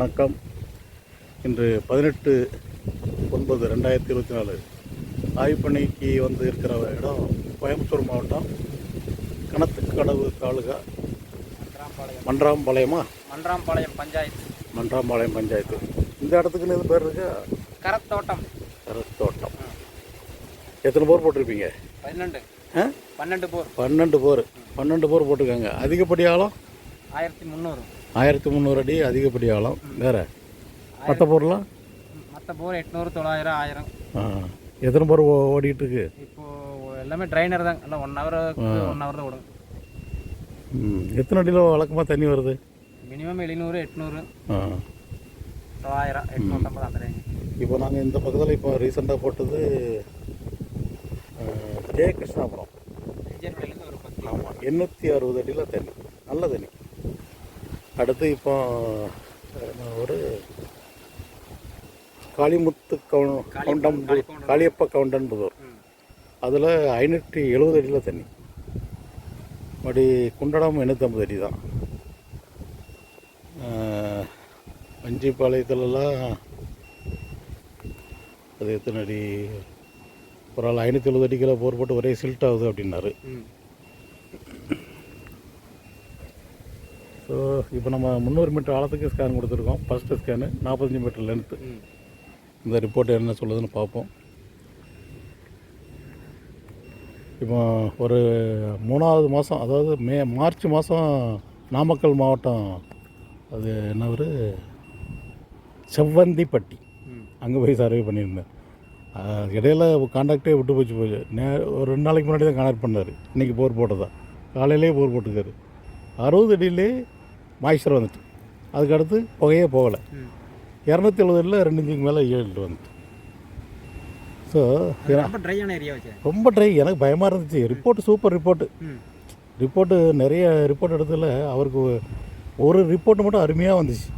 வணக்கம். இன்று பதினெட்டு ஒன்பது ரெண்டாயிரத்தி இருபத்தி நாலு. ஆய்வுப்பணிக்கு வந்து இருக்கிற இடம் கோயம்புத்தூர் மாவட்டம் கணத்துக்கடவு தாலுகா மன்றாம்பாளையம். மன்றாம்பாளையமா? மன்றாம்பாளையம் பஞ்சாயத்து. மன்றாம்பாளையம் பஞ்சாயத்து. இந்த இடத்துக்குன்னு இது பேர் இருக்கா? கரத்தோட்டம். கருத்தோட்டம். எத்தனை போர் போட்டிருப்பீங்க? பன்னெண்டு. பன்னெண்டு போர். பன்னெண்டு போர். பன்னெண்டு போர் போட்டிருக்காங்க. அதிகப்படி ஆழம் ஆயிரத்தி முந்நூறு. ஆயிரத்தி முந்நூறு அடி அதிகப்படி ஆழம். வேற? மற்ற போர்லாம் மற்ற போர் எட்நூறு தொள்ளாயிரம் ஆயிரம். ஆ. எத்தனை போர் ஓடிட்டு இருக்கு இப்போ எல்லாமே ட்ரைனர் தான். எல்லாம் ஒன் ஹவர் ஒன் ஹவர் தான் ஓடும். ம், எத்தனை அடியில் வழக்கமாக தண்ணி வருது? மினிமம் எழுநூறு எட்நூறு. ஆ. தொள்ளாயிரம் எட்நூற்றம்பது அந்த ரேஞ்ச் இப்போ நாங்கள் இந்த பக்கத்தில் இப்போ ரீசெண்டாக போட்டது ஜெய கிருஷ்ணாபுரம் எண்ணூற்றி அறுபது அடியில் தண்ணி. நல்ல தண்ணி. அடுத்து இப்போ ஒரு காளிமுத்து கவுன் கவுண்டம். காளியப்ப கவுண்டன் புதூர் ம். அதில் ஐநூற்றி எழுபது அடியில் தண்ணி. மறுபடி குண்டடம் எண்ணூற்றம்பது அடி தான் வஞ்சிப்பாளையத்துலலாம் அது எத்தனை அடி? ஒரு ஆள் ஐநூற்றி எழுபது அடிக்கில் போர் போட்டு ஒரே சில்ட் ஆகுது அப்படின்னாரு ம் ஸோ இப்போ நம்ம முந்நூறு மீட்டர் ஆழத்துக்கு ஸ்கேன் கொடுத்துருக்கோம். ஃபஸ்ட்டு ஸ்கேனு நாற்பத்தஞ்சு மீட்டர் லென்த்து இந்த ரிப்போர்ட் என்ன சொல்லுதுன்னு பார்ப்போம். இப்போ ஒரு மூணாவது மாதம் அதாவது மே மார்ச் மாதம் நாமக்கல் மாவட்டம் அது என்ன ஒரு செவ்வந்திப்பட்டி. அங்கே போய் சர்வே பண்ணியிருந்தேன். இடையில காண்டாக்டே விட்டு போச்சு போச்சு. நே ஒரு ரெண்டு நாளைக்கு முன்னாடி தான் கான்டாக்ட் பண்ணார். இன்றைக்கி போர் போட்டதா. காலையிலே போர் போட்டுக்காரு அறுபது அடியிலே மாய்ச்சர் வந்துட்டு. அதுக்கடுத்து புகையே போகலை. இரநூத்தி எழுபதில் ரெண்டு இன்ச்சுக்கு மேலே ஏழு வந்துட்டு. ஸோ ரொம்ப ட்ரை எனக்கு பயமாக இருந்துச்சு. ரிப்போர்ட் சூப்பர் ரிப்போர்ட்டு ரிப்போர்ட்டு நிறைய ரிப்போர்ட் எடுத்ததில் அவருக்கு ஒரு ரிப்போர்ட் மட்டும் அருமையாக வந்துச்சு.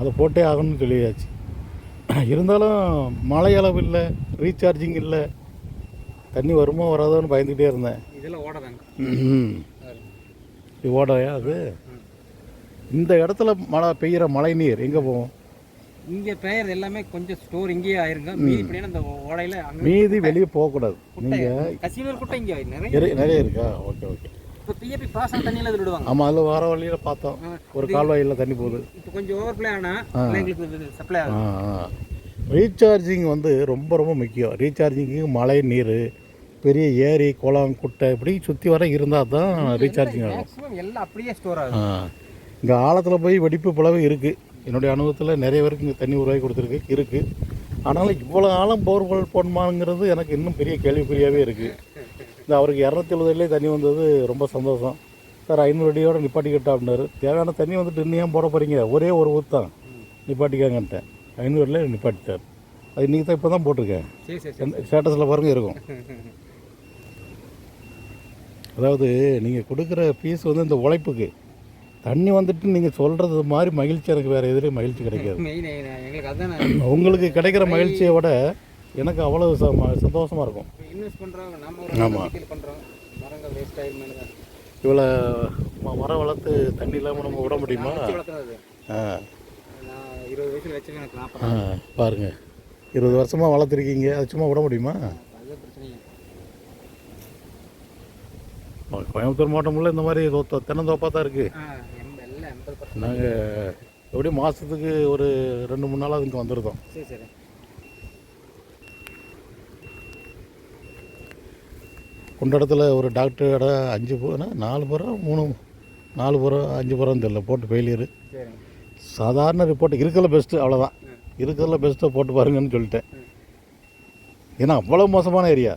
அதை போட்டே ஆகணும்னு சொல்லியாச்சு. இருந்தாலும் மழை அளவு இல்லை ரீசார்ஜிங் இல்லை. தண்ணி வருமோ வராதோன்னு பயந்துக்கிட்டே இருந்தேன். இதெல்லாம் ஓடதாங்க. இது ஓடையா அது? இந்த இடத்துல மழை பெய்கிற மழை நீர் எங்கே போகும்? இங்கே பெயர் எல்லாமே கொஞ்சம் ஸ்டோர் இங்கேயே ஆயிருங்க. மீதி அந்த ஓடையில மீதி வெளியே போகக்கூடாது. நீங்கள் கசிவர் குட்டை இங்கே நிறைய நிறைய இருக்கா. Okay okay. இப்போ பிஏபி பாசன தண்ணியில் இதில் விடுவாங்க. ஆமாம் அதில் வர வழியில் பார்த்தோம். ஒரு கால்வாயில் தண்ணி போகுது. இப்போ கொஞ்சம் ஓவர் ப்ளே ஆனால் எங்களுக்கு சப்ளை ஆகும் ரீசார்ஜிங் வந்து ரொம்ப ரொம்ப முக்கியம். ரீசார்ஜிங்கு மழை நீர் பெரிய ஏரி குளம் குட்டை இப்படி சுற்றி வர இருந்தால் தான் ரீசார்ஜிங் ஆகும். எல்லாம் அப்படியே ஸ்டோர் ஆகும் இங்கே ஆழத்தில் போய் வெடிப்பு பிளவு இருக்குது என்னுடைய அனுபவத்தில் நிறைய பேருக்கு இங்கே தண்ணி உருவாக்கி கொடுத்துருக்கு இருக்குது ஆனாலும் இவ்வளோ ஆழம் போர்வெல் போடணுமாங்கிறது எனக்கு இன்னும் பெரிய கேள்விக்குறியாகவே இருக்குது இந்த அவருக்கு இரநூத்தி எழுபதுலேயே தண்ணி வந்தது ரொம்ப சந்தோஷம். சார் ஐநூறு அடியோட நிப்பாட்டிக்கிட்டா அப்படின்னாரு. தேவையான தண்ணி வந்துட்டு இன்னும் ஏன் போட போகிறீங்க ஒரே ஒரு ஊத்தான் நிப்பாட்டிக்காங்கன்ட்டேன். ஐநூறுல நிப்பாட்டிட்டார். அது இன்றைக்கி தான் இப்போ தான் போட்டிருக்கேன் ஸ்டேட்டஸில் பாருங்க இருக்கும். அதாவது நீங்கள் கொடுக்குற ஃபீஸ் வந்து இந்த உழைப்புக்கு. தண்ணி வந்துட்டு நீங்கள் சொல்கிறது மாதிரி மகிழ்ச்சி எனக்கு வேறு எதுலேயும் மகிழ்ச்சி கிடைக்காது. உங்களுக்கு கிடைக்கிற மகிழ்ச்சியை விட எனக்கு அவ்வளோ சந்தோஷமாக இருக்கும். இன்வெஸ்ட் பண்ணுறோம் நம்ம ஒரு ஆமா. நம்பிக்கையில் பண்ணுறோம் மரங்கள் வேஸ்ட் ஆயிருமே தான் இவ்வளோ மரம் வளர்த்து தண்ணி இல்லாமல் நம்ம விட முடியுமா? ஆ. இருபது வயசுல வச்சு எனக்கு நாற்பது. ஆ பாருங்கள் இருபது வருஷமாக வளர்த்துருக்கீங்க. அது சும்மா விட முடியுமா அதுதான் பிரச்சனையே கோயம்புத்தூர் மாவட்டமுள்ள இந்த மாதிரி தோத்த தென்னந்தோப்பாக தான் இருக்குது நாங்கள் எப்படியும் மாதத்துக்கு ஒரு ரெண்டு மூணு நாளாக இங்கே வந்துருந்தோம் சரி சரி. குண்டடத்தில் ஒரு டாக்டரோட அஞ்சு போனா நாலு புறம் மூணு நாலு புறம் அஞ்சு புறம் தெரியல. போட்டு ஃபெயிலியரு சாதாரண ரிப்போர்ட் இருக்கிறதுல பெஸ்ட்டு அவ்வளோதான். இருக்கிறதுல பெஸ்ட்டை போட்டு பாருங்கன்னு சொல்லிட்டேன். ஏன்னா அவ்வளோ மோசமான ஏரியா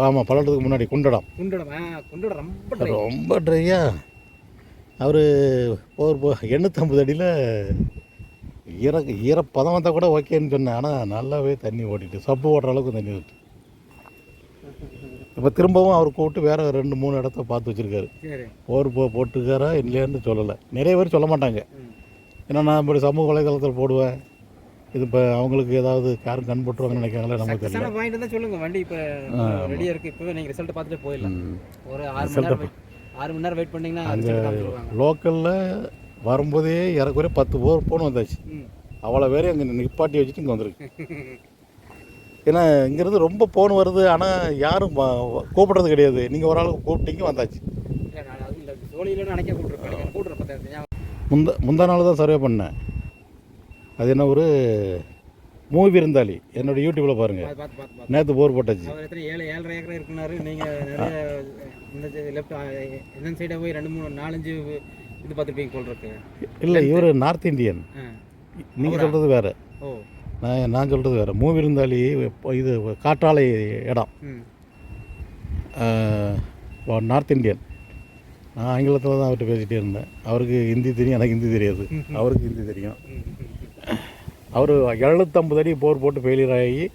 ஆமாம் பல்லடத்துக்கு முன்னாடி குண்டடம். குண்டடம் குண்டடம் ரொம்ப. ரொம்ப ட்ரையா அவர் ஒரு போ- எண்ணூற்றம்பது அடியில் ஈர ஈரப்பதம் வந்தால் கூட ஓகேன்னு சொன்னேன். ஆனால் நல்லாவே தண்ணி ஓட்டிட்டு சப்பு ஓடுற அளவுக்கு தண்ணி ஓட்டு இப்போ திரும்பவும் அவர் கூப்பிட்டு வேறு ரெண்டு மூணு இடத்த பார்த்து வச்சுருக்காரு. சரி. போர் போ போட்டுக்காரா இல்லையான்னு சொல்லலை. நிறைய பேர் சொல்ல மாட்டாங்க. ஏன்னா நான் இப்படி சமூக வலைதளத்தில் போடுவேன். இது இப்போ அவங்களுக்கு ஏதாவது யாரும் கண் போட்டுருவாங்கன்னு நினைக்கிறாங்களே நமக்கு தெரியல. பாயிண்ட் தான் சொல்லுங்க. வண்டி இப்போ ரெடியாக இருக்குது இப்போவே நீங்கள் ரிசல்ட் பார்த்துட்டு போயிடலாம். ஒரு ஆறு மணி நேரம் ஆறு மணி நேரம் வெயிட் பண்ணீங்கன்னா காமிச்சிருவாங்க. லோக்கலில் வரும்போதே இறக்குறைய பத்து போர் போன் வந்தாச்சு. அவ்வளோ பேரையும் அங்கே நிப்பாட்டி வச்சுட்டு இங்கே வந்திருக்கு. ஏன்னா இங்கேருந்து ரொம்ப ஃபோன் வருது. ஆனால் யாரும் கூப்பிடுறது கிடையாது. நீங்கள் ஒரு ஆளுக்கு கூப்பிட்டீங்க வந்தாச்சு. முந்த முந்தா நாள் தான் சர்வே பண்ணேன். அது என்ன ஒரு மூவி விருந்தாளி. என்னோட யூடியூப்பில் பாருங்கள் நேற்று போர் போட்டாச்சு. ஏழு ஏழரை ஏக்கர் இருக்குனாரு. நீங்கள் நிறைய இந்த லெஃப்ட் இந்த சைடை போய் ரெண்டு மூணு நாலஞ்சு இது பார்த்துருப்பீங்க போல் இருக்கு. இல்லை இவர் நார்த் இந்தியன் நீங்கள் சொல்கிறது வேறு. நான் நான் சொல்கிறது வேறு. மூவி விருந்தாளி இப்போ இது காற்றாலை இடம். நார்த் இந்தியன் நான் ஆங்கிலத்தில் தான் அவர்கிட்ட பேசிகிட்டே இருந்தேன். அவருக்கு ஹிந்தி தெரியும் எனக்கு ஹிந்தி தெரியாது. அவருக்கு ஹிந்ி தெரியும். அவர் எழுநூற்றம்பது அடி போர் போட்டு ஃபெயிலியர் ஆகி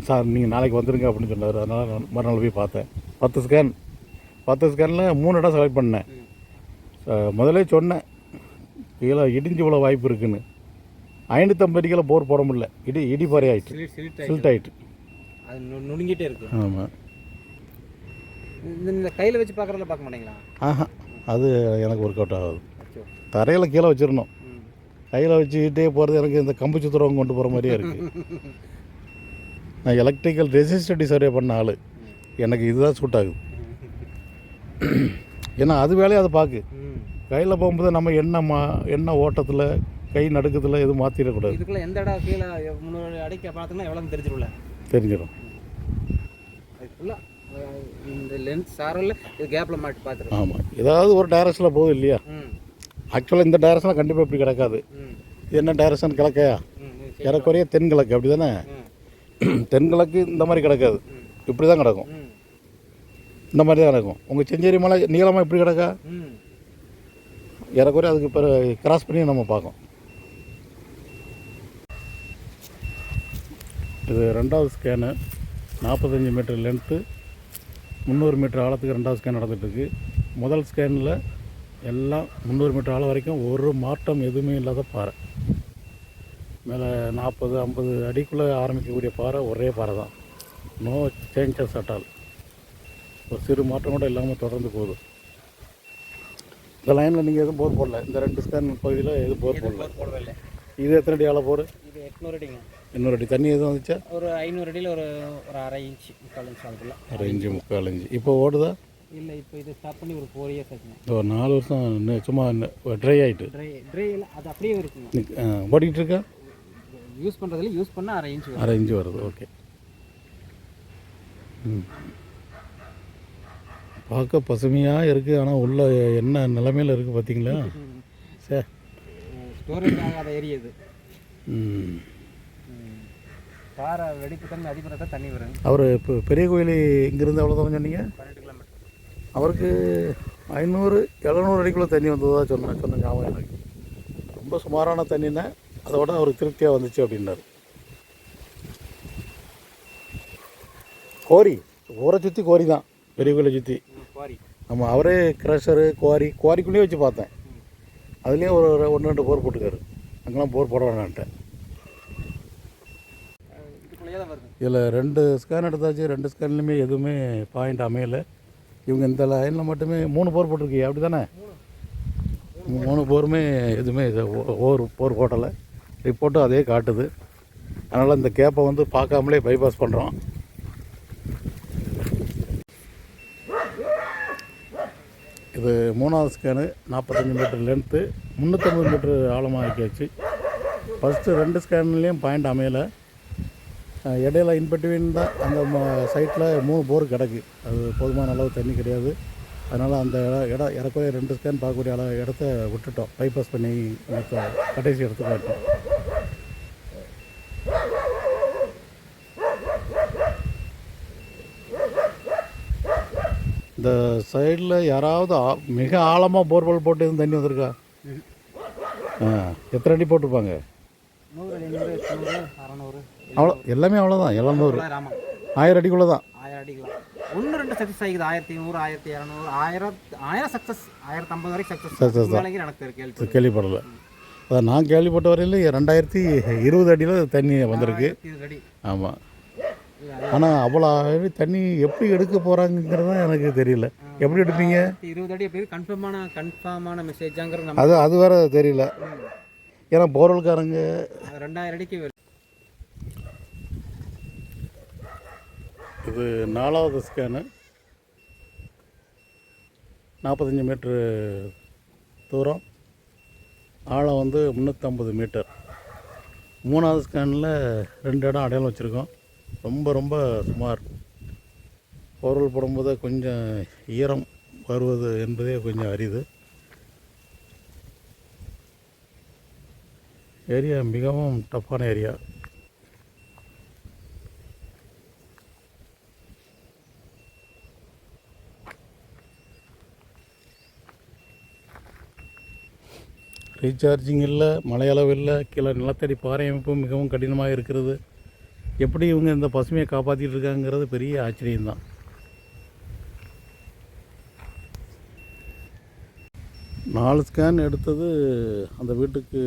சார் நீங்கள் நாளைக்கு வந்துருங்க அப்படின்னு சொன்னார். அதனால் நான் மறுநாள் போய் பார்த்தேன். பத்து ஸ்கேன் பத்து ஸ்கேனில் மூணு இடம் செலக்ட் பண்ணேன். ம். அஹ் முதல்லே சொன்னேன் கீழே இடிஞ்சு இவ்வளோ வாய்ப்பு இருக்குன்னு. ஐநூற்றம்பது அடிக்கெல்லாம் போர் போட முடியல. இடி இடிப்பாறை ஆயிட்டு. சிலிட் நு- நுணுங்கிட்டே இருக்கு. ஆமாம் இந்த கையில் வச்சு பார்க்குறதுல பார்க்க மாட்டீங்களா? ஆஹா. அது எனக்கு ஒர்க் அவுட் ஆகாது தரையில் கீழே வச்சிடணும். கையில் வச்சுக்கிட்டே போகிறது எனக்கு இந்த கம்பு சுத்துறவங்க கொண்டு போகிற மாதிரியே இருக்குது நான் எலக்ட்ரிக்கல் ரெசிஸ்டிவிட்டி சர்வே பண்ண ஆள். எனக்கு இதுதான் சூட் ஆகுது. ஏன்னா அது வேலையை அதை பார்க்கு கையில் போகும்போது நம்ம எண்ணெய் மா எண்ணெய் ஓட்டத்தில் கை நடுக்கத்தில் எதுவும் மாற்றிடக்கூடாது இதுக்குள்ள எந்த இடம் கீழே முன்னூறு அடிக்க பார்த்தோம்னா எவ்வளோன்னு தெரிஞ்சிடும்ல தெரிஞ்சிடும். இந்த லென்ஸ் சாரல்ல இது கேப்பில் மாட்டி பார்த்துருக்கோம் ஆமாம் ஏதாவது ஒரு டைரக்ஷனில் போகுது இல்லையா? ஆக்சுவலாக இந்த டைரக்ஷனில் கண்டிப்பாக இப்படி கிடக்காது. இது என்ன டைரக்ஷன் கிழக்கையா ஏறக்குறைய தென்கிழக்கு அப்படி தானே தென்கிழக்கு இந்த மாதிரி கிடக்காது. இப்படி தான் கிடக்கும். இந்த மாதிரி தான் கிடக்கும். உங்கள் செஞ்சேரி மலை நீளமாக இப்படி கிடக்கா? ஏறக்குறைய அதுக்கு இப்போ கிராஸ் பண்ணி நம்ம பார்க்கோம் இது ரெண்டாவது ஸ்கேனு நாற்பத்தஞ்சு மீட்டர் லென்த்து முந்நூறு மீட்டர் ஆழத்துக்கு ரெண்டாவது ஸ்கேன் நடந்துகிட்ருக்கு முதல் ஸ்கேனில் எல்லாம் முந்நூறு மீட்டர் ஆழம் வரைக்கும் ஒரு மாற்றம் எதுவுமே இல்லாத பாறை. மேலே நாற்பது ஐம்பது அடிக்குள்ளே ஆரம்பிக்கக்கூடிய பாறை ஒரே பாறை தான். நோ சேஞ்சஸ் அட்டால் ஒரு சிறு மாற்றம் கூட இல்லாமல் தொடர்ந்து போகுது. இந்த லைனில் நீங்கள் எதுவும் போர் போடல. இந்த ரெண்டு ஸ்கேன் பகுதியில் எதுவும் போர் போடல. போர் போடவே இல்லை இது எத்தனை அடி ஆழம் போர் இது எட்நூறு அடிங்க. இன்னொரு அடி. தண்ணி எதுவும் வந்துச்சா? ஒரு ஐநூறு அடியில் ஒரு ஒரு அரை இன்ச் முக்கால் இன்ச் அதுக்குள்ள ஒரு இஞ்சி முக்கால் இஞ்சி இப்போ ஓடுதா? இல்லை இப்போ இது ஸ்டாப் பண்ணி ஒரு ஃபோர் இயர்ஸ் ஆச்சுங்க. ஒரு நாலு வருஷம் இன்னும் சும்மா ட்ரை ஆகிட்டு ட்ரை ட்ரை இல்லை அது அப்படியே இருக்குங்க. ஓடிக்கிட்டு இருக்கா? யூஸ் பண்ணுறதுல யூஸ் பண்ணால் அரை இன்ச் வரும். அரை இஞ்சி வருது ஓகே ம். பார்க்க பசுமையாக இருக்குது ஆனால் உள்ள என்ன நிலைமையில் இருக்குது பார்த்தீங்களா சே. ஸ்டோரேஜ் ஆகாத ஏரியா இது. ம். பாறை வெடிப்பு தண்ணி அதிபரத்தை தண்ணி வரும். அவர் இப்போ பெரிய கோயில் இங்கேருந்து எவ்வளோ தூரம் சொன்னீங்க? அவருக்கு ஐநூறு எழுநூறு அடிக்குள்ளே தண்ணி வந்ததாக சொன்ன சொன்ன ஞாபகம் எனக்கு. ரொம்ப சுமாரான தண்ணின்னா அதோட அவருக்கு திருப்தியாக வந்துச்சு அப்படின்னாரு. கோரி ஊரை சுற்றி கோரி தான். பெரிய கோயிலை சுற்றி நம்ம அவரே க்ரஷரு குவாரி குவாரிக்குள்ளேயே வச்சு பார்த்தேன். அதுலேயும் ஒரு ஒன்று ரெண்டு போர் போட்டுக்காரு. அங்கெல்லாம் போர் போட வேணான்ட்டேன் இதில் ரெண்டு ஸ்கேன் எடுத்தாச்சு. ரெண்டு ஸ்கேன்லையுமே எதுவுமே பாயிண்ட் அமையலை. இவங்க இந்த லைனில் மட்டுமே மூணு போர் போட்டிருக்கீங்க அப்படி தானே மூணு போருமே எதுவுமே ஒவ்வொரு போர் போடலை. ரிப்போர்ட்டும் அதே காட்டுது. அதனால் இந்த கேப்பை வந்து பார்க்காமலே பைபாஸ் பண்ணுறோம் இது மூணாவது ஸ்கேனு நாற்பத்தஞ்சு மீட்டர் லென்த்து முந்நூற்றம்பது மீட்டர் ஆழமாக ஆக்கியாச்சு ஃபஸ்ட்டு ரெண்டு ஸ்கேன்லேயும் பாயிண்ட் அமையலை. இடையில இன்பிட்வீன் தான் அந்த சைட்டில் மூணு போர் கிடக்கு. அது போதுமான அளவு தண்ணி கிடையாது. அதனால் அந்த இடம் இடம் இறக்குறைய ரெண்டு ஸ்கேன் பார்க்கக்கூடிய அளவு இடத்த விட்டுட்டோம். பைபாஸ் பண்ணி கடைசி இடத்துக்கு போயிட்டோம் இந்த சைடில் யாராவது மிக ஆழமாக போர்வெல் போட்டு எதுவும் தண்ணி வந்திருக்கா? ஆ எத்தனை அடி போட்டிருப்பாங்க? அவ்வளோ எல்லாமே அவ்வளோதான் எழுநூறு ஆயிரம் அடிக்குள்ளே தான். ஆயிரம் அடிக்கலாம் ஒன்று ரெண்டு சக்ஸஸ் ஆகிது ஆயிரத்தி நூறு ஆயிரத்தி இரநூறு ஆயிரம் ஆயிரம் சக்ஸஸ் ஆயிரத்தி ஐம்பது வரைக்கும் Success. சக்ஸஸ் தான். எனக்கு கேள்வி. கேள்விப்படலை. அதான் நான் கேள்விப்பட்ட வரையில் ரெண்டாயிரத்தி இருபது அடியில் தண்ணி வந்திருக்கு. ஆமாம் ஆனால் அவ்வளோ அடி தண்ணி எப்படி எடுக்க போகிறாங்கிறது தான் எனக்கு தெரியல. எப்படி எடுப்பீங்க? இருபது அடி எப்படி கன்ஃபார்மான கன்ஃபார்மான மெசேஜாங்கிற நம்ம அது அது வேற தெரியல. ஏன்னா போர்வெல்காரங்க ரெண்டாயிரம் அடிக்கு இது நாலாவது ஸ்கேனு நாற்பத்தஞ்சு மீட்ரு தூரம். ஆழம் வந்து முந்நூற்றம்பது மீட்டர் மூணாவது ஸ்கேனில் ரெண்டு இடம் அடையாளம் வச்சுருக்கோம். ரொம்ப ரொம்ப சுமார். பொருள் போடும்போது கொஞ்சம் ஈரம் வருவது என்பதே கொஞ்சம் அரிது. ஏரியா மிகவும் டஃப்பான ஏரியா ரீசார்ஜிங் இல்லை மழையளவு இல்லை கீழே நிலத்தடி பாறை அமைப்பு மிகவும் கடினமாக இருக்கிறது. எப்படி இவங்க இந்த பசுமையை காப்பாற்றிட்டு இருக்காங்கிறது பெரிய ஆச்சரியம்தான். நாலு ஸ்கேன் எடுத்தது அந்த வீட்டுக்கு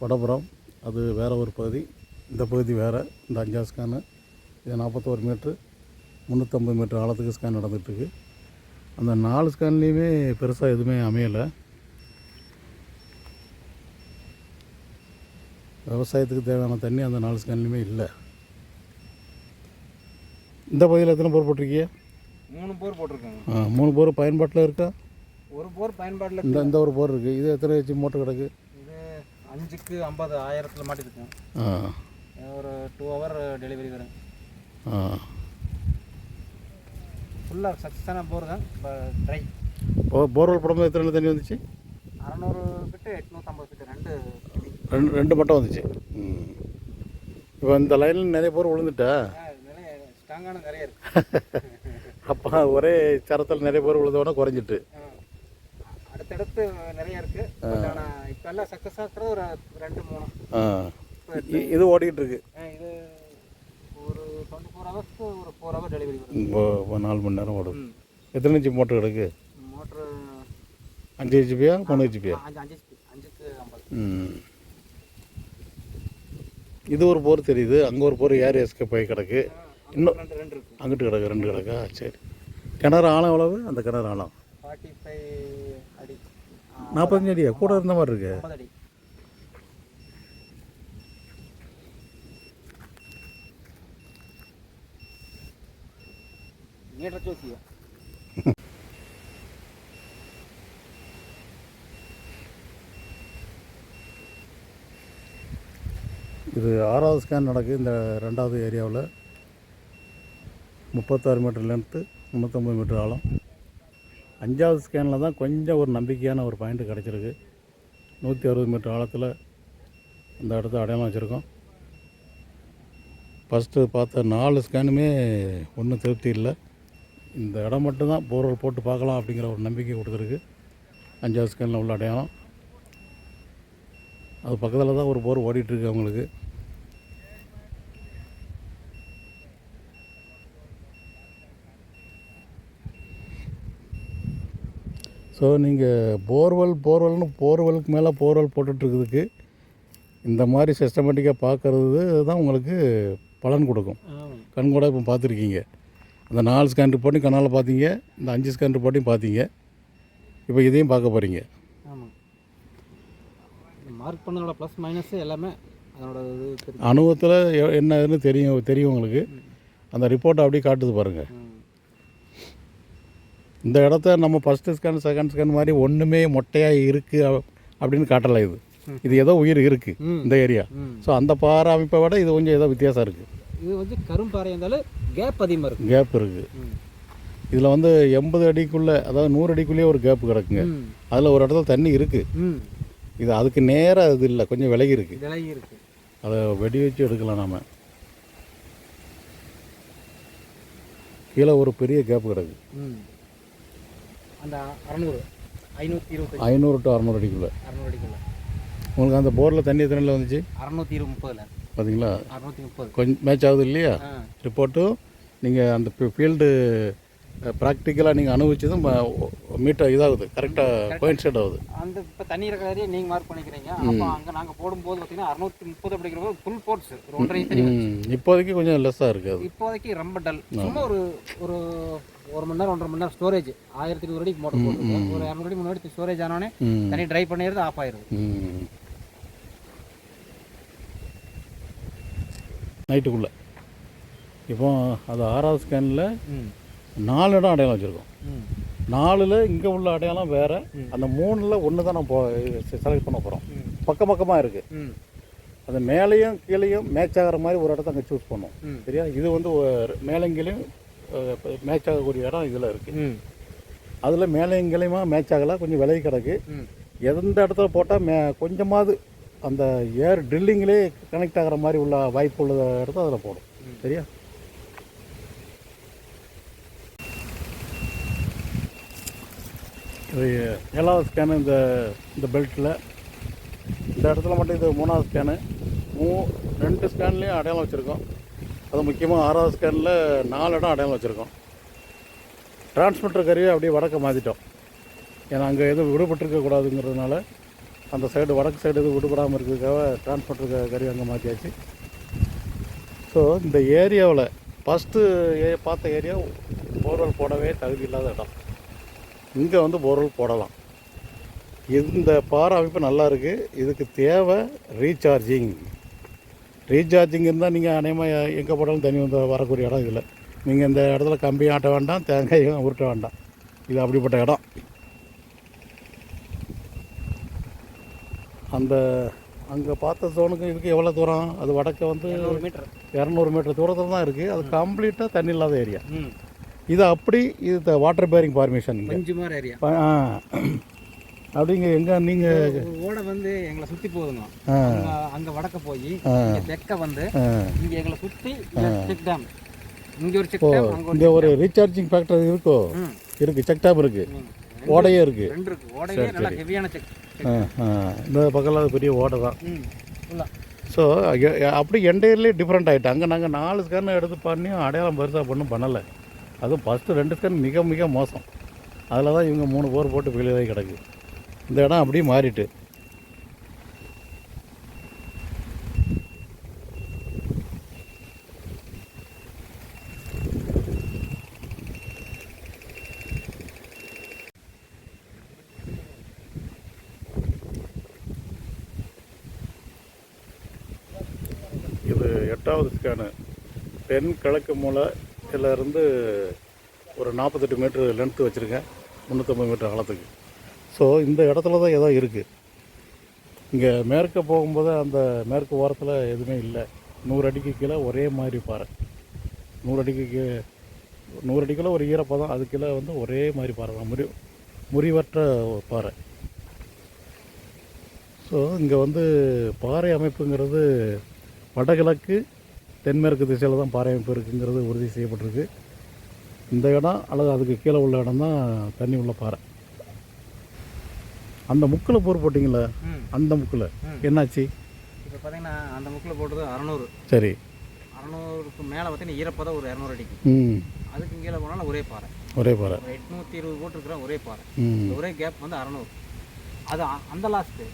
வடபுறம். அது வேற ஒரு பகுதி. இந்த பகுதி வேறு. இந்த அஞ்சாவது ஸ்கேனு இது நாற்பத்தோரு மீட்ரு முந்நூற்றம்பது மீட்ரு ஆழத்துக்கு ஸ்கேன் நடந்துகிட்ருக்கு அந்த நாலு ஸ்கேன்லேயுமே பெருசாக எதுவுமே அமையலை. விவசாயத்துக்கு தேவையான தண்ணி அந்த நாலு ஸ்கேன்லையுமே இல்லை. இந்த பகுதியில் எத்தனை போர் போட்டிருக்கீங்க? மூணு போர் போட்டிருக்காங்க. ஆ, மூணு போர் பயன்பாட்டில் இருக்கா? ஒரு போர் பயன்பாட்டில் இந்த இந்த ஒரு போர் இருக்குது இது எத்தனை ஹெச் மோட்டர் கிடக்கு? இது அஞ்சுக்கு ஐம்பது ஆயிரத்தில் மாட்டிருக்கேன் ஆ. ஒரு டூ ஹவர் டெலிவரி வரும். ஃபுல்லாக சக்ஸஸான போர் தான் இப்போ ட்ரை போ போர்வெல் போடும்போது எத்தனை தண்ணி வந்துச்சு? அறநூறு ஃபிட்டு எட்நூற்றம்பது ஃபிட்டு ரெண்டு. ரெண்டு ரெண்டு மட்டும் வந்துச்சு. ம். இப்போ இந்த லைனில் நிறைய போர் விழுந்துட்டா? ஸ்ட்ராங்கான நிறைய இருக்கு. அப்போ ஒரே சரத்தில் நிறைய போர் விழுந்தோட குறைஞ்சிட்டு. அடுத்தடுத்து நிறைய இருக்கு. ஆனால் இப்போ எல்லாம் சக்ஸஸ் ஆகிறது ஒரு ரெண்டு மூணு. ஆ. இது ஓடிக்கிட்டு இருக்கு. இது ஒரு டுவெண்ட்டி ஃபோர் ஹவர்ஸ்க்கு ஒரு ஃபோர் ஹவர் டெலிவரி நாலு மணி நேரம் ஓடும். எத்தனை இன்ச்சு மோட்டர் கிடக்கு? மோட்ரு அஞ்சு ஹெச்பியா மூணு ம். இது ஒரு போர் தெரியுது. அங்கே ஒரு போர் ஏர் எஸ்கே போய் கிடக்கு. இன்னும் அங்கிட்டு கிடக்கு ரெண்டு கிடக்கா. சரி. கிணறு ஆழம் எவ்வளவு? அந்த கிணறு ஆழம். நாற்பத்தஞ்சு அடியா? கூட இருந்த மாதிரி இருக்கு. மீட்டர் ஜோசியா இது ஆறாவது ஸ்கேன் நடக்குது இந்த ரெண்டாவது ஏரியாவில். முப்பத்தாறு மீட்டர் லென்த்து முந்நூற்றம்பது மீட்டர் ஆழம். அஞ்சாவது ஸ்கேனில் தான் கொஞ்சம் ஒரு நம்பிக்கையான ஒரு பாயிண்ட் கிடச்சிருக்கு. நூற்றி அறுபது மீட்டர் ஆழத்தில் இந்த இடத்த அடையாளம் வச்சுருக்கோம். ஃபஸ்ட்டு பார்த்த நாலு ஸ்கேனுமே ஒன்றும் திருப்தி இல்லை. இந்த இடம் மட்டும்தான் போர்வெல் போட்டு பார்க்கலாம் அப்படிங்கிற ஒரு நம்பிக்கை கொடுத்துருக்கு. அஞ்சாவது ஸ்கேனில் உள்ள அடையாளம். அது பக்கத்தில் தான் ஒரு போர் ஓடிட்டுருக்கு அவங்களுக்கு. ஸோ நீங்கள் போர்வெல் போர்வெல்னு போர்வெலுக்கு மேலே போர்வெல் போட்டுட்ருக்கிறதுக்கு இந்த மாதிரி சிஸ்டமேட்டிக்காக பார்க்கறது தான் உங்களுக்கு பலன் கொடுக்கும். கண் கூட இப்போ பார்த்துருக்கீங்க அந்த நாலு ஸ்கேன் ரிப்போர்ட்டையும் கண்ணால் பார்த்தீங்க இந்த அஞ்சு ஸ்கேன் ரிப்போர்ட்டையும் பார்த்தீங்க இப்போ இதையும் பார்க்க போகிறீங்க மார்க் பண்ணதோட ப்ளஸ் மைனஸ் எல்லாமே அதனோட அனுபவத்தில் எ- என்னதுன்னு தெரியும் தெரியும் உங்களுக்கு. அந்த ரிப்போர்ட்டை அப்படியே காட்டுது பாருங்கள். இந்த இடத்த நம்ம ஃபஸ்ட்டு ஸ்கேன் செகண்ட் ஸ்கேன் மாதிரி ஒன்றுமே மொட்டையாக இருக்குது அப்படின்னு காட்டலை இது. இது ஏதோ உயிர் இருக்குது. இந்த ஏரியா. ஸோ அந்த பாறை அமைப்பை விட இது கொஞ்சம் ஏதோ வித்தியாசம் இருக்குது இது வந்து கரும்பாறை இருந்தாலும் கேப் அதிகமாக இருக்கு. கேப் இருக்குது. இதில் வந்து எண்பது அடிக்குள்ளே அதாவது நூறு அடிக்குள்ளேயே ஒரு கேப் கிடக்குங்க. அதில் ஒரு இடத்துல தண்ணி இருக்குது இது அதுக்கு நேராக இது இல்லை கொஞ்சம் விலகி இருக்குது விலகி இருக்கு. அதை வெடி வச்சு எடுக்கலாம் நாம. கீழே ஒரு பெரிய கேப் கிடக்கு. அந்த அறநூறு ஐநூற்றி இருபத்தஞ்சி. ஐநூறு டு அறநூறு அடிக்குள்ளே. அறநூறு அடிக்குள்ள. உங்களுக்கு அந்த போரில் தண்ணி எத்தனையில் வந்துச்சு? அறநூற்றி இருபது முப்பதில். பார்த்தீங்களா அறநூற்றி முப்பது. கொஞ்சம் மேட்ச் ஆகுது இல்லையா? ரிப்போர்ட்டும் நீங்கள் அந்த ஃபீல்டு ப்ராக்டிக்கலாக நீங்கள் அனுபவிச்சதும் மீட்டர் இதாகுது. கரெக்டாக கோயின்சைட் ஆகுது. அந்த இப்போ தண்ணி இருக்கிற ஏரியா நீங்கள் மார்க் பண்ணிக்கிறீங்க. அப்போ அங்கே நாங்கள் போடும்போது பார்த்தீங்கன்னா அறுநூத்தி முப்பது அப்படிங்கிற ஃபுல் போர்ட்ஸ் ஒரு ஒன்றரை இப்போதைக்கு கொஞ்சம் லெஸ்ஸாக இருக்குது இப்போதைக்கு ரொம்ப டல் சும்மா ஒரு ஒரு ஒரு மணி நேரம் ஒன்றரை மணி நேரம் ஸ்டோரேஜ் ஆயிரத்தி நூறு அடிக்கு மோட்டர் போட்டுருக்கோம் ஒரு இரநூறு அடி முன்னாடி ஸ்டோரேஜ் ஆனோடனே தண்ணி ட்ரை பண்ணிடுறது ஆஃப் ஆயிருது ம். நைட்டுக்குள்ளே இப்போ அது ஆறாவது ஸ்கேனில் நாலு இடம் அடையாளம் வச்சுருக்கோம். நாலில் இங்கே உள்ள அடையாளம் வேறு. அந்த மூணில் ஒன்று தான் நம்ம செலக்ட் பண்ண போகிறோம் பக்கம் பக்கமாக இருக்குது ம். அது மேலேயும் கீழேயும் மேட்ச் ஆகிற மாதிரி ஒரு இடத்த அங்கே சூஸ் பண்ணோம். சரியா? இது வந்து கீழேயும் மேட்ச் ஆகக்கூடிய இடம் இதில் இருக்குது அதில் மேலேயும் கீழேயுமா மேட்ச் ஆகலை கொஞ்சம் விலகி கிடக்கு. எந்த இடத்துல போட்டால் மே கொஞ்சமாவது அந்த ஏர் ட்ரில்லிங்லேயே கனெக்ட் ஆகிற மாதிரி உள்ள வாய்ப்பு உள்ள இடத்த அதில் போடும். சரியா? இது ஏழாவது ஸ்கேனு இந்த இந்த பெல்ட்டில் இந்த இடத்துல மட்டும் இது மூணாவது ஸ்கேனு மூ ரெண்டு ஸ்கேன்லேயும் அடையாளம் வச்சுருக்கோம். அது முக்கியமாக ஆறாவது ஸ்கேனில் நாலு இடம் அடையாளம் வச்சுருக்கோம். டிரான்ஸ்மிட்டர் கருவியை அப்படியே வடக்க மாற்றிட்டோம் ஏன்னா அங்கே எதுவும் விடுபட்டிருக்க கூடாதுங்கிறதுனால அந்த சைடு வடக்கு சைடு எதுவும் விடுபடாமல் இருக்கிறதுக்காக டிரான்ஸ்மிட்டர் கருவி அங்கே மாற்றியாச்சு ஸோ இந்த ஏரியாவில் ஃபஸ்ட்டு ஏ பார்த்த ஏரியா போர்வெல் போடவே தகுதி இல்லாத இடம். இங்கே வந்து போர்வெல் போடலாம். இந்த பாறை அமைப்பு நல்லா இருக்குது இதுக்கு தேவை ரீசார்ஜிங் ரீசார்ஜிங் இருந்தால் நீங்கள் அநேகமாக எங்கே போட்டாலும் தண்ணி வந்து வரக்கூடிய இடம் இதில். நீங்கள் இந்த இடத்துல கம்பி ஆட்ட வேண்டாம் தேங்காயும் உருட்ட வேண்டாம். இது அப்படிப்பட்ட இடம். அந்த அங்கே பார்த்த ஜோனுக்கு இதுக்கு எவ்வளோ தூரம்? அது வடக்க வந்து இரநூறு மீட்டர். இரநூறு மீட்டர் தூரத்தில் தான் இருக்குது அது கம்ப்ளீட்டாக தண்ணி இல்லாத ஏரியா இது அப்படி இது வாட்டர் பேரிங் ஃபார்மேஷன் ஏரியா அப்படிங்க எங்கே நீங்கள் ஒரு ஓடை வந்து எங்களை சுற்றி போகுதுங்க அங்க வடக்க போய் தெற்க வந்து. இங்க எங்களை சுற்றி செக் டேம் இங்க ஒரு செக் டேம் அங்க ஒரு இங்கே ஒரு ரீசார்ஜிங் ஃபேக்டர் இருக்கோ? ம், இருக்குது செக் டேப் இருக்குது ம். ஓடையே இருக்குது ரெண்டு இருக்கு. ஓடையே நல்லா ஹெவியான செக் இந்த பக்கத்தில் அது பெரிய ஓடை தான். ஸோ அப்படி எண்டையர்லேயே டிஃப்ரெண்ட் ஆகிட்டு அங்கே நாங்கள் நாலு ஸ்கேன் எடுத்து பண்ணியும் அடையாளம் பெருசாக ஒன்றும் பண்ணலை. அதுவும் ஃபஸ்ட்டு ரெண்டு ஸ்கேன் மிக மிக மோசம். அதில் தான் இவங்க மூணு போர் போட்டு ஆகி கிடக்கு. இந்த இடம் அப்படியே மாறிட்டு. இது எட்டாவது ஸ்கேனு தென் கிழக்கு மூலையில இருந்து ஒரு நாற்பத்தெட்டு மீட்ரு லென்த்து வச்சுருக்கேன். முந்நூற்றம்பது மீட்டர் அகலத்துக்கு ஸோ இந்த இடத்துல தான் ஏதோ இருக்குது இங்கே மேற்க போகும்போது அந்த மேற்கு ஓரத்தில் எதுவுமே இல்லை. நூறு அடிக்கு கீழே ஒரே மாதிரி பாறை. நூறு அடிக்கு கீழே நூறு அடிக்குள்ள ஒரு ஈரப்பதம் அது கீழே வந்து ஒரே மாதிரி பாறை. தான் முறி முறிவற்ற பாறை. ஸோ இங்கே வந்து பாறை அமைப்புங்கிறது வடகிழக்கு தென்மேற்கு திசையில் தான் பாறை அமைப்பு இருக்குங்கிறது உறுதி செய்யப்பட்டிருக்கு. இந்த இடம் அல்லது அதுக்கு கீழே உள்ள இடம் தான் தண்ணி உள்ள பாறை. அந்த முக்கில் போர் போட்டிங்களே அந்த முக்கில். என்னாச்சு? இப்போ பார்த்தீங்கன்னா அந்த முக்கில் போட்டது அறநூறு. சரி. அறநூறுக்கு மேலே பார்த்தீங்கன்னா ஈரப்பதம் ஒரு இரநூறு அடிக்கு அதுக்கு கீழே போனாலும் ஒரே பாறை. ஒரே பாறை. எட்நூற்றி இருபது போட்டுருக்குற ஒரே பாறை. ஒரே கேப் வந்து அறநூறு. அது அந்த லாஸ்ட்டு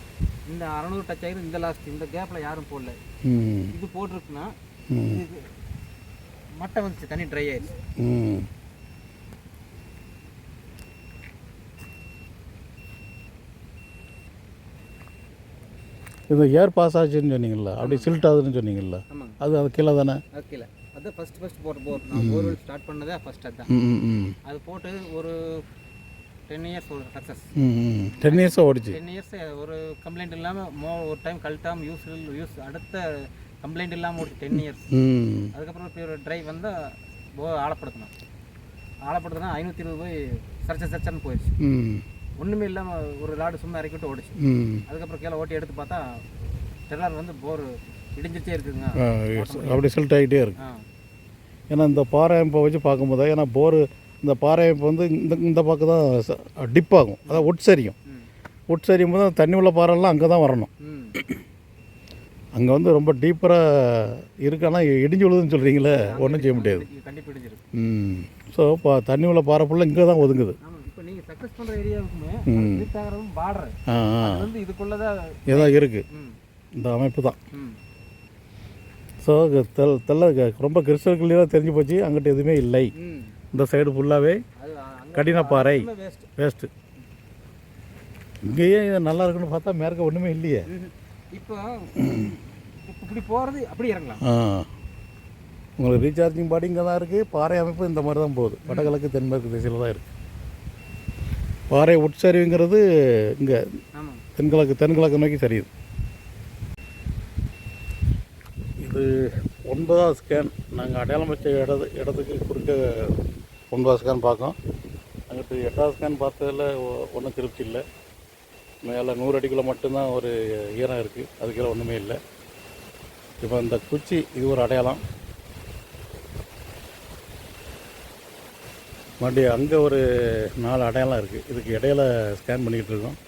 இந்த அறநூறு டச் ஆகிரும் இந்த லாஸ்ட் இந்த கேப்பில் யாரும் போடல. இது போட்டிருக்குன்னா மட்டை வந்துச்சு தண்ணி ட்ரை ஆயிடுச்சு. இது ஏர் பாஸ் ஆச்சுன்னு சொன்னீங்கல்ல அப்படி சில்ட் ஆகுதுன்னு சொன்னீங்கல்ல அது அது கீழே தானே? கீழே. அது ஃபஸ்ட் ஃபஸ்ட் போட்ட போர் நான் போர்வெல் ஸ்டார்ட் பண்ணதே ஃபஸ்ட் அதுதான். அது போட்டு ஒரு டென் இயர்ஸ் ஒரு சக்ஸஸ் டென் இயர்ஸாக ஓடிச்சு? டென் இயர்ஸ் ஒரு கம்ப்ளைண்ட் இல்லாமல் மோ ஒரு டைம் கழட்டாமல் யூஸ் யூஸ் அடுத்த கம்ப்ளைண்ட் இல்லாமல் ஒரு டென் இயர்ஸ் அதுக்கப்புறம் ஒரு ட்ரைவ் வந்தால் போ ஆழப்படுத்தணும் ஆழப்படுத்தினா ஐநூற்றி இருபது போய் சர்ச்ச சர்ச்சன்னு போயிடுச்சு. ஒன்றுமே இல்லாமல் ஒரு லாடு சும்மா இறக்கி விட்டு ஓடிச்சு. அதுக்கப்புறம் கீழே ஓட்டி எடுத்து பார்த்தா டெல்லர் வந்து போர் இடிஞ்சிட்டே இருக்குங்க. அப்படி சில்ட் ஆகிட்டே இருக்கு. ஏன்னா இந்த பாறை அமைப்பை வச்சு பார்க்கும்போது ஏன்னா போர் இந்த பாறை அமைப்பு வந்து இந்த இந்த பக்கம் தான் டிப் ஆகும். அதான் உட்சரியும் ம். உட்சரியும் போது தண்ணி உள்ள பாறைலாம் அங்கே தான் வரணும் அங்கே வந்து ரொம்ப டீப்பராக இருக்கு ஆனால் இடிஞ்சு விழுதுன்னு சொல்கிறீங்களே ஒன்றும் செய்ய முடியாது. ம். ஸோ இப்போ தண்ணி உள்ள பாறை ஃபுல்லாக இங்கே தான் ஒதுங்குது. சக்ஸஸ் பண்ணுற ஏரியாவுக்குமே ம். இருட்டாகிறதும் பார்டர். ஆ ஆ. அது வந்து இதுக்குள்ளே தான் ஏதோ இருக்குது இந்த அமைப்பு தான். ஸோ தெல் தெல்ல ரொம்ப கிறிஸ்டல் கிளியராக தெரிஞ்சு போச்சு. அங்கிட்ட எதுவுமே இல்லை. இந்த சைடு ஃபுல்லாகவே கடினப்பாறை வேஸ்ட் வேஸ்ட்டு இங்கேயே நல்லா இருக்குன்னு பார்த்தா மேற்க ஒன்றுமே இல்லையே. இப்போ இப்படி போகிறது அப்படி இறங்கலாம். உங்களுக்கு ரீசார்ஜிங் பாடி இங்கே தான் இருக்குது பாறை அமைப்பு இந்த மாதிரி தான் போகுது. வடகிழக்கு தென்மேற்கு திசையில் தான் இருக்குது பாறை உட்சரிவுங்கிறது இங்கே தென்கிழக்கு தென்கிழக்கு நோக்கி சரியுது. இது ஒன்பதாவது ஸ்கேன் நாங்கள் அடையாளம் வச்ச இடது இடத்துக்கு குறுக்க ஒன்பதாவது ஸ்கேன் பார்க்கோம் அங்கிட்டு எட்டாவது ஸ்கேன் பார்த்ததில் ஒன்றும் திருப்தி இல்லை. மேலே நூறு அடிக்குள்ளே மட்டும்தான் ஒரு ஈரம் இருக்குது அதுக்கெல்லாம் ஒன்றுமே இல்லை. இப்போ இந்த குச்சி இது ஒரு அடையாளம். மறுபடியும் அங்கே ஒரு நாலு அடையாளம் இருக்குது. இதுக்கு இடையில ஸ்கேன் பண்ணிக்கிட்டு இருக்கோம்.